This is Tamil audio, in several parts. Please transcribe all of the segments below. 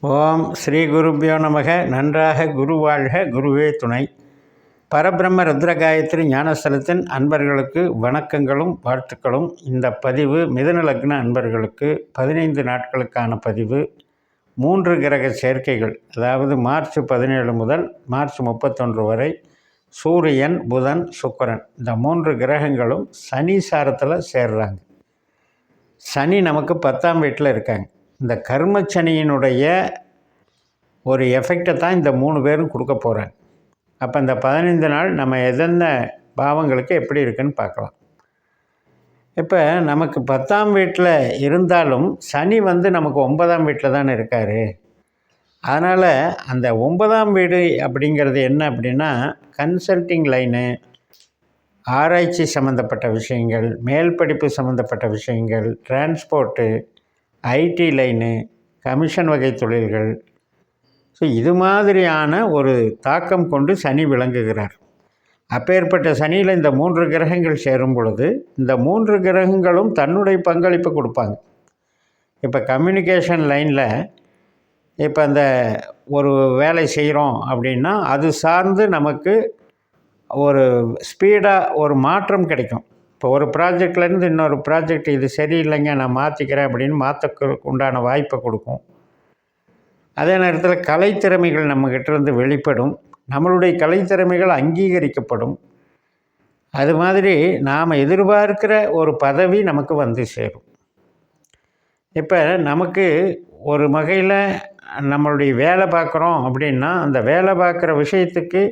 ஓம் ஸ்ரீ குருபியோ நமக. நன்றாக குரு வாழ்க குருவே துணை. பரபிரம்ம ருத்ரகாயத்ரி ஞானஸ்தலத்தின் அன்பர்களுக்கு வணக்கங்களும் வாழ்த்துக்களும். இந்த பதிவு மிதனலக்ன அன்பர்களுக்கு பதினைந்து நாட்களுக்கான பதிவு. மூன்று கிரக சேர்க்கைகள் அதாவது மார்ச் பதினேழு முதல் மார்ச் முப்பத்தொன்று வரை சூரியன் புதன் சுக்கரன். இந்த மூன்று கிரகங்களும் சனி சாரத்தில் சேர்றாங்க. சனி நமக்கு பத்தாம் வீட்டில் இருக்காங்க. இந்த கர்மச்சனியினுடைய ஒரு எஃபெக்டை தான் இந்த மூணு பேரும் கொடுக்க போகிறாங்க அப்போ இந்த பதினைந்து நாள் நம்ம எதெந்த பாவங்களுக்கு எப்படி இருக்குன்னு பார்க்கலாம். இப்போ நமக்கு பத்தாம் வீட்டில் இருந்தாலும் சனி வந்து நமக்கு ஒன்பதாம் வீட்டில் தானே இருக்கார். அதனால் அந்த ஒன்பதாம் வீடு அப்படிங்கிறது என்ன அப்படின்னா கன்சல்டிங் லைனு ஆராய்ச்சி சம்மந்தப்பட்ட விஷயங்கள் மேல் படிப்பு சம்மந்தப்பட்ட விஷயங்கள் டிரான்ஸ்போர்ட்டு ஐடி லைனு கமிஷன் வகை தொழில்கள். ஸோ இது மாதிரியான ஒரு தாக்கம் கொண்டு சனி விளங்குகிறார். அப்பேற்பட்ட சனியில் இந்த மூன்று கிரகங்கள் சேரும் பொழுது இந்த மூன்று கிரகங்களும் தன்னுடைய பங்களிப்பு கொடுப்பாங்க. இப்போ கம்யூனிகேஷன் லைனில் இப்போ அந்த ஒரு வேலை செய்கிறோம் அப்படின்னா அது சார்ந்து நமக்கு ஒரு ஸ்பீடாக ஒரு மாற்றம் கிடைக்கும். இப்போ ஒரு ப்ராஜெக்ட்லேருந்து இன்னொரு ப்ராஜெக்ட் இது சரியில்லைங்க நான் மாற்றிக்கிறேன் அப்படின்னு மாற்ற உண்டான வாய்ப்பை கொடுக்கும். அதே நேரத்தில் கலைத்திறமைகள் நம்மக்கிட்ட இருந்து வெளிப்படும். நம்மளுடைய கலைத்திறமைகள் அங்கீகரிக்கப்படும். அது மாதிரி நாம் எதிர்பார்க்கிற ஒரு பதவி நமக்கு வந்து சேரும். இப்போ நமக்கு ஒரு வகையில் நம்மளுடைய வேலை பார்க்குறோம் அப்படின்னா அந்த வேலை பார்க்குற விஷயத்துக்கு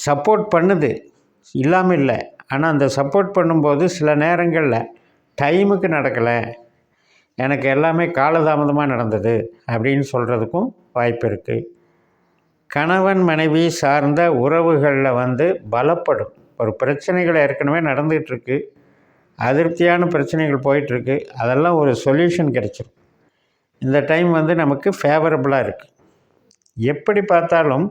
சப்போர்ட் பண்ணுது. இல்லாமல் இல்லை. ஆனால் அந்த சப்போர்ட் பண்ணும்போது சில நேரங்களில் டைமுக்கு நடக்கலை. எனக்கு எல்லாமே காலதாமதமாக நடந்தது அப்படின்னு சொல்கிறதுக்கும் வாய்ப்பு இருக்குது கணவன் மனைவி சார்ந்த உறவுகளில் வந்து பலப்படும். ஒரு பிரச்சனைகள் ஏற்கனவே நடந்துகிட்ருக்கு. அதிருப்தியான பிரச்சனைகள் போயிட்டுருக்கு அதெல்லாம் ஒரு சொல்யூஷன் கிடச்சிரும். இந்த டைம் வந்து நமக்கு ஃபேவரபுளாக இருக்குது எப்படி பார்த்தாலும்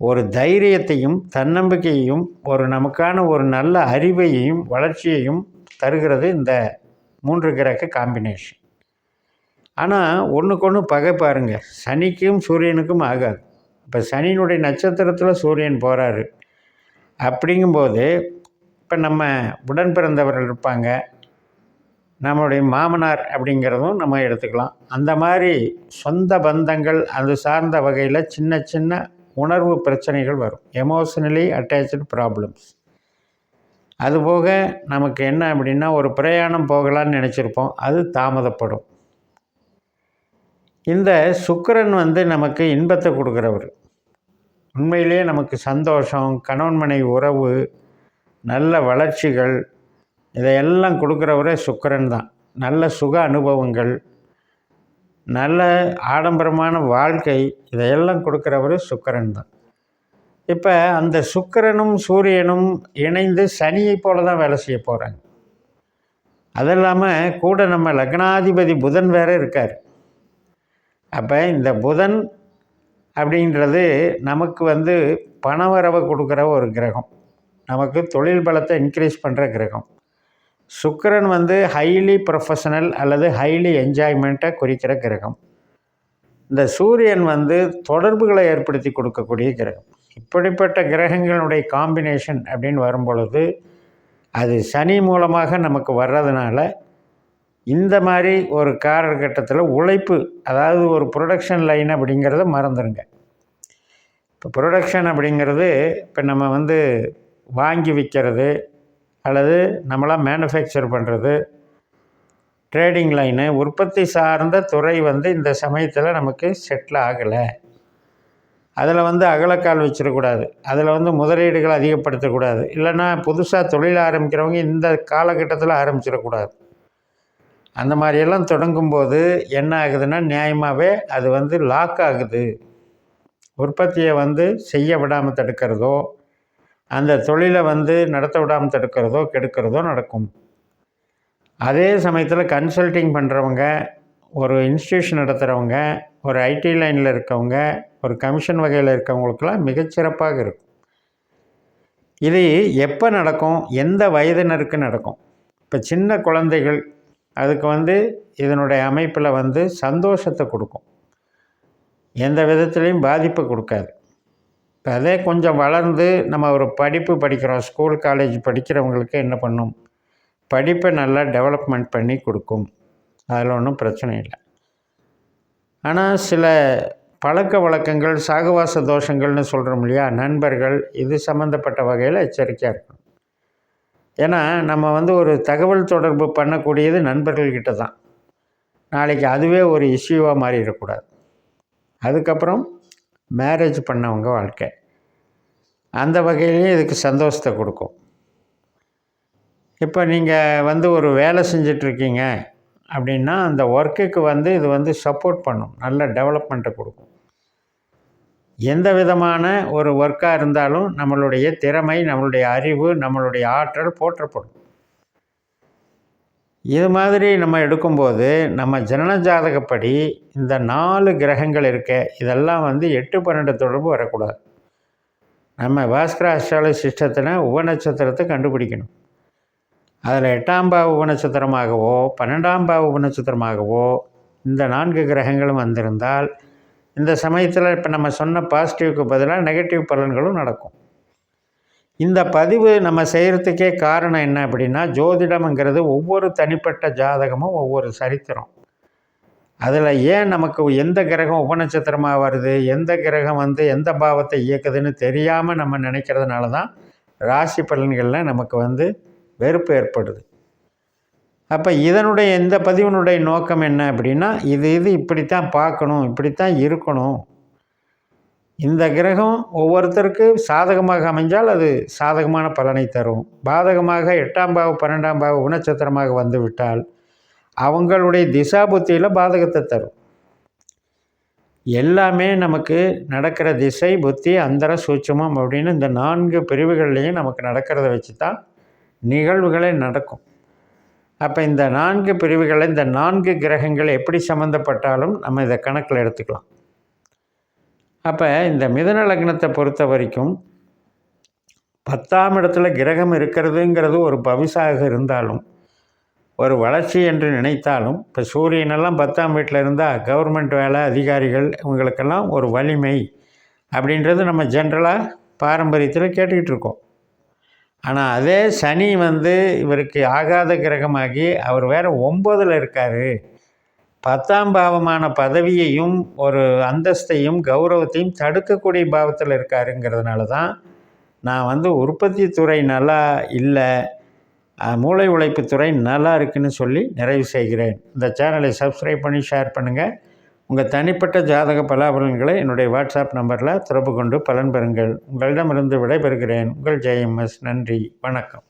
ஒரு தைரியத்தையும் தன்னம்பிக்கையையும் ஒரு நமக்கான ஒரு நல்ல அறிவையையும் வளர்ச்சியையும் தருகிறது இந்த மூன்று கிரக காம்பினேஷன் ஆனால் ஒன்றுக்கு ஒன்று பகை பாருங்கள் சனிக்கும் சூரியனுக்கும் ஆகாது. இப்போ சனியினுடைய நட்சத்திரத்தில் சூரியன் போகிறாரு அப்படிங்கும்போது இப்போ நம்ம உடன் பிறந்தவர்கள் இருப்பாங்க. நம்மளுடைய மாமனார் அப்படிங்கிறதும் நம்ம எடுத்துக்கலாம். அந்த மாதிரி சொந்த பந்தங்கள் அது சார்ந்த வகையில் சின்ன சின்ன உணர்வு பிரச்சனைகள் வரும். எமோஷனலி அட்டாச்சு ப்ராப்ளம்ஸ் அதுபோக நமக்கு என்ன அப்படின்னா ஒரு பிரயாணம் போகலான்னு நினச்சிருப்போம். அது தாமதப்படும். இந்த சுக்கரன் வந்து நமக்கு இன்பத்தை கொடுக்குறவர். உண்மையிலேயே நமக்கு சந்தோஷம் கணவன் மனைவி உறவு நல்ல வளர்ச்சிகள் இதையெல்லாம் கொடுக்குறவரே சுக்கரன் தான். நல்ல சுக அனுபவங்கள் நல்ல ஆடம்பரமான வாழ்க்கை இதையெல்லாம் கொடுக்குறவர் சுக்கரன் தான். இப்போ அந்த சுக்கரனும் சூரியனும் இணைந்து சனியை போல தான் வேலை செய்ய போகிறாங்க அது இல்லாமல் கூட நம்ம லக்னாதிபதி புதன் வேறு இருக்கார். அப்போ இந்த புதன் அப்படின்றது நமக்கு வந்து பணவரவை கொடுக்குற ஒரு கிரகம். நமக்கு தொழில் பலத்தை இன்க்ரீஸ் பண்ணுற கிரகம். சுக்கரன் வந்து ஹைலி ப்ரொஃபஷனல் அல்லது ஹைலி என்ஜாய்மெண்ட்டை குறிக்கிற கிரகம். இந்த சூரியன் வந்து தொடர்புகளை ஏற்படுத்தி கொடுக்கக்கூடிய கிரகம். இப்படிப்பட்ட கிரகங்களுடைய காம்பினேஷன் அப்படின்னு வரும்பொழுது அது சனி மூலமாக நமக்கு வர்றதுனால இந்த மாதிரி ஒரு காலகட்டத்தில் உழைப்பு அதாவது ஒரு ப்ரொடக்ஷன் லைன் அப்படிங்கிறத மறந்துடுங்க இப்போ ப்ரொடக்ஷன் அப்படிங்கிறது இப்போ நம்ம வந்து வாங்கி விற்கிறது அல்லது நம்மளாம் மேனுஃபேக்சர் பண்ணுறது ட்ரேடிங் லைனு உற்பத்தி சார்ந்த துறை வந்து இந்த சமயத்தில் நமக்கு செட்டில் ஆகலை. அதில் வந்து அகலக்கால் வச்சிடக்கூடாது. அதில் வந்து முதலீடுகள் அதிகப்படுத்தக்கூடாது. இல்லைன்னா புதுசாக தொழில் ஆரம்பிக்கிறவங்க இந்த காலகட்டத்தில் ஆரம்பிச்சிடக்கூடாது. அந்த மாதிரியெல்லாம் தொடங்கும்போது என்ன ஆகுதுன்னா நியாயமாகவே அது வந்து லாக் ஆகுது. உற்பத்தியை வந்து செய்ய விடாமல் தடுக்கிறதோ அந்த தொழிலை வந்து நடத்த விடாமல் தடுக்கிறதோ கெடுக்கிறதோ நடக்கும். அதே சமயத்தில் கன்சல்டிங் பண்ணுறவங்க ஒரு இன்ஸ்டியூஷன் நடத்துகிறவங்க ஒரு ஐடி லைனில் இருக்கவங்க ஒரு கமிஷன் வகையில் இருக்கவங்களுக்கெல்லாம் மிகச்சிறப்பாக இருக்கும். இது எப்போ நடக்கும்? எந்த வயதினருக்கு நடக்கும்? இப்போ சின்ன குழந்தைகள் அதுக்கு வந்து இதனுடைய அமைப்பில் வந்து சந்தோஷத்தை கொடுக்கும். எந்த விதத்துலேயும் பாதிப்பு கொடுக்காது. இப்போ அதே கொஞ்சம் வளர்ந்து நம்ம ஒரு படிப்பு படிக்கிறோம் ஸ்கூல் காலேஜ் படிக்கிறவங்களுக்கு என்ன பண்ணும்? படிப்பை நல்லா டெவலப்மெண்ட் பண்ணி கொடுக்கும். அதில் ஒன்றும் பிரச்சனை இல்லை. ஆனால் சில பழக்க வழக்கங்கள் சாகவாச தோஷங்கள்னு சொல்கிறோம் இல்லையா? நண்பர்கள் இது சம்மந்தப்பட்ட வகையில் எச்சரிக்கையாக இருக்கணும். ஏன்னா நம்ம வந்து ஒரு தகவல் தொடர்பு பண்ணக்கூடியது நண்பர்கள்கிட்ட தான் நாளைக்கு அதுவே ஒரு இஷ்யூவாக மாறிடக்கூடாது. அதுக்கப்புறம் மேரேஜ் பண்ணவங்க வாழ்க்கை. அந்த வகையிலேயே இதுக்கு சந்தோஷத்தை கொடுக்கும். இப்போ நீங்கள் வந்து ஒரு வேலை செஞ்சிட்ருக்கீங்க அப்படின்னா அந்த ஒர்க்குக்கு வந்து இது வந்து சப்போர்ட் பண்ணும். நல்ல டெவலப்மெண்ட்டை கொடுக்கும். எந்த விதமான ஒரு ஒர்க்காக இருந்தாலும் நம்மளுடைய திறமை நம்மளுடைய அறிவு நம்மளுடைய ஆற்றல் போற்றப்படும். இது மாதிரி நம்ம எடுக்கும்போது நம்ம ஜனன ஜாதகப்படி இந்த நாலு கிரகங்கள் இருக்க இதெல்லாம் வந்து எட்டு பன்னெண்டு தொடர்பு வரக்கூடாது. நம்ம பாஸ்கர அஸ்ட்ராலஜி சிஸ்டத்தில் உபநட்சத்திரத்தை கண்டுபிடிக்கணும். அதில் எட்டாம் பாவ உபநட்சத்திரமாகவோ பன்னெண்டாம் பாவ உபநட்சத்திரமாகவோ இந்த நான்கு கிரகங்களும் வந்திருந்தால் இந்த சமயத்தில் இப்போ நம்ம சொன்ன பாசிட்டிவ்க்கு பதிலாக நெகட்டிவ் பலன்களும் நடக்கும். இந்த பதிவு நம்ம செய்கிறதுக்கே காரணம் என்ன அப்படின்னா ஜோதிடம்ங்கிறது ஒவ்வொரு தனிப்பட்ட ஜாதகமும் ஒவ்வொரு சரித்திரம். அதில் ஏன் நமக்கு எந்த கிரகம் உபநட்சத்திரமாக வருது எந்த கிரகம் வந்து எந்த பாவத்தை இயக்குதுன்னு தெரியாமல் நம்ம நினைக்கிறதுனால தான் ராசி பலன்களில் நமக்கு வந்து வெறுப்பு ஏற்படுது. அப்போ இதனுடைய இந்த பதிவினுடைய நோக்கம் என்ன அப்படின்னா இது இது இப்படித்தான் பார்க்கணும் இப்படித்தான் இருக்கணும். இந்த கிரகம் ஒவ்வொருத்தருக்கு சாதகமாக அமைஞ்சால் அது சாதகமான பலனை தரும். பாதகமாக எட்டாம் பாவ பன்னெண்டாம் பாவ குணச்சத்திரமாக வந்து விட்டால் அவங்களுடைய திசா புத்தியில் பாதகத்தை தரும். எல்லாமே நமக்கு நடக்கிற திசை புத்தி அந்தர சூட்சமம் அப்படின்னு இந்த நான்கு பிரிவுகள்லேயும் நமக்கு நடக்கிறத வச்சு தான் நிகழ்வுகளே நடக்கும். அப்போ இந்த நான்கு பிரிவுகளை இந்த நான்கு கிரகங்கள் எப்படி சம்மந்தப்பட்டாலும் நம்ம இதை கணக்கில் எடுத்துக்கலாம். அப்போ இந்த மிதன லக்னத்தை பொறுத்த வரைக்கும் பத்தாம் இடத்துல கிரகம் இருக்கிறதுங்கிறது ஒரு பவிசாக இருந்தாலும் ஒரு வளர்ச்சி என்று நினைத்தாலும் இப்போ சூரியனெல்லாம் பத்தாம் வீட்டில் இருந்தால் கவர்மெண்ட் வேலை அதிகாரிகள் இவங்களுக்கெல்லாம் ஒரு வலிமை அப்படின்றது நம்ம ஜென்ரலாக பாரம்பரியத்தில் கேட்டுக்கிட்டு இருக்கோம். ஆனால் அதே சனி வந்து இவருக்கு ஆகாத கிரகமாகி அவர் வேறு ஒம்பதில் இருக்கார். பத்தாம் பாவமான பதவியையும் ஒரு அந்தஸ்தையும் கௌரவத்தையும் தடுக்கக்கூடிய பாவத்தில் இருக்காருங்கிறதுனால தான் நான் வந்து உற்பத்தி துறை நல்லா இல்லை மூளை உழைப்பு துறை நல்லா இருக்குதுன்னு சொல்லி நிறைவு செய்கிறேன். இந்த சேனலை சப்ஸ்கிரைப் பண்ணி ஷேர் பண்ணுங்கள் உங்கள் தனிப்பட்ட ஜாதக பலாபலன்களை என்னுடைய வாட்ஸ்அப் நம்பரில் தொடர்பு கொண்டு பலன் பெறுங்கள். உங்களிடமிருந்து விடைபெறுகிறேன். உங்கள் ஜெயம்எஸ். நன்றி. வணக்கம்.